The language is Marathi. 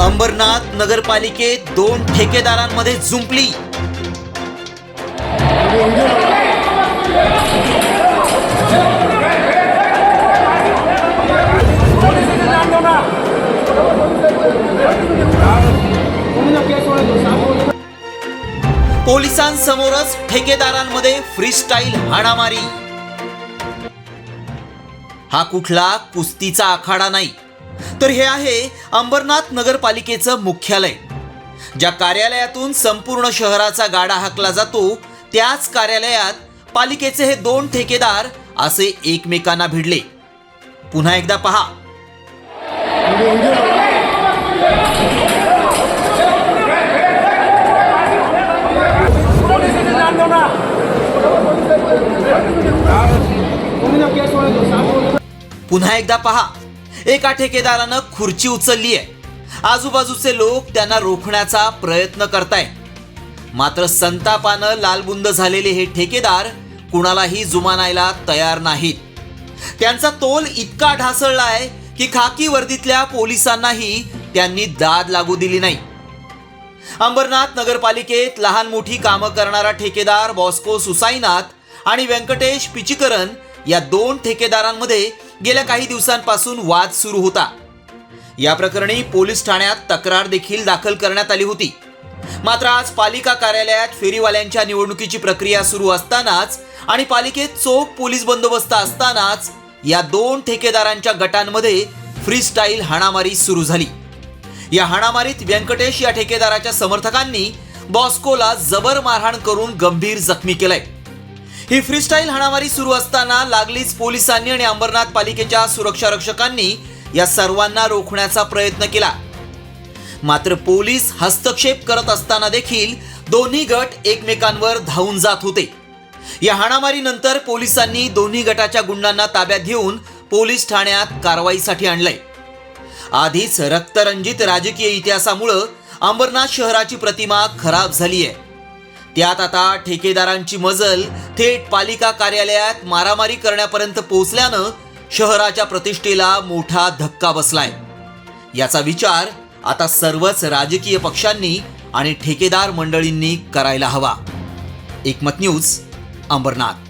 अंबरनाथ नगरपालिकेत दोन ठेकेदारांमध्ये जुंपली. पोलिसांसमोरच ठेकेदारांमध्ये फ्रीस्टाईल हाणामारी. हा कुठला कुस्तीचा आखाडा नाही. तर हे आहे अंबरनाथ नगरपालिकेचं मुख्यालय. ज्या कार्यालयातून संपूर्ण शहराचा गाडा हाकला जातो त्याच कार्यालयात पालिकेचे हे दोन ठेकेदार असे एकमेकांना भिडले. पुन्हा एकदा पहा. पुन्हा एकदा पहा. एका ठेकेदारानं खुर्ची उचलली आहे. आजूबाजूचे लोक त्यांना रोखण्याचा प्रयत्न करतायत मात्र संतापानं लालबुंद झालेले हे ठेकेदार कुणालाही जुमानायला तयार नाहीत. त्यांचा तोल इतका ढासळला आहे की खाकी वर्दीतल्या पोलिसांनाही त्यांनी दाद लागू दिली नाही. अंबरनाथ नगरपालिकेत लहान मोठी कामं करणारा ठेकेदार बॉस्को सुसाईनाथ आणि व्यंकटेश पिचिकरन या दोन ठेकेदारांमध्ये गेल्या काही दिवसांपासून वाद सुरू होता. या प्रकरणी पोलीस ठाण्यात तक्रार देखील दाखल करण्यात आली होती. मात्र आज पालिका कार्यालयात फेरीवाल्यांच्या निवडणुकीची प्रक्रिया सुरू असतानाच आणि पालिकेत चोख पोलीस बंदोबस्त असतानाच या दोन ठेकेदारांच्या गटांमध्ये फ्रीस्टाईल हाणामारी सुरू झाली. या हाणामारीत व्यंकटेश या ठेकेदाराच्या समर्थकांनी बॉस्कोला जबर मारहाण करून गंभीर जखमी केलंय. ही फ्रीस्टाईल हाणामारी सुरू असताना लागलीच पोलिसांनी आणि अंबरनाथ पालिकेच्या सुरक्षा रक्षकांनी या सर्वांना रोखण्याचा प्रयत्न केला. मात्र पोलीस हस्तक्षेप करत असताना देखील दोन्ही गट एकमेकांवर धावून जात होते. या हाणामारीनंतर पोलिसांनी दोन्ही गटाच्या गुंडांना ताब्यात घेऊन पोलीस ठाण्यात कारवाईसाठी आणलंय. आधीच रक्तरंजित राजकीय इतिहासामुळं अंबरनाथ शहराची प्रतिमा खराब झाली आहे त्यात आता ठेकेदारांची मजल थेट पालिका कार्यालयात मारामारी करण्यापर्यंत पोहोचल्यानं शहराच्या प्रतिष्ठेला मोठा धक्का बसलाय. याचा विचार आता सर्वच राजकीय पक्षांनी आणि ठेकेदार मंडळींनी करायला हवा. एकमत न्यूज अंबरनाथ.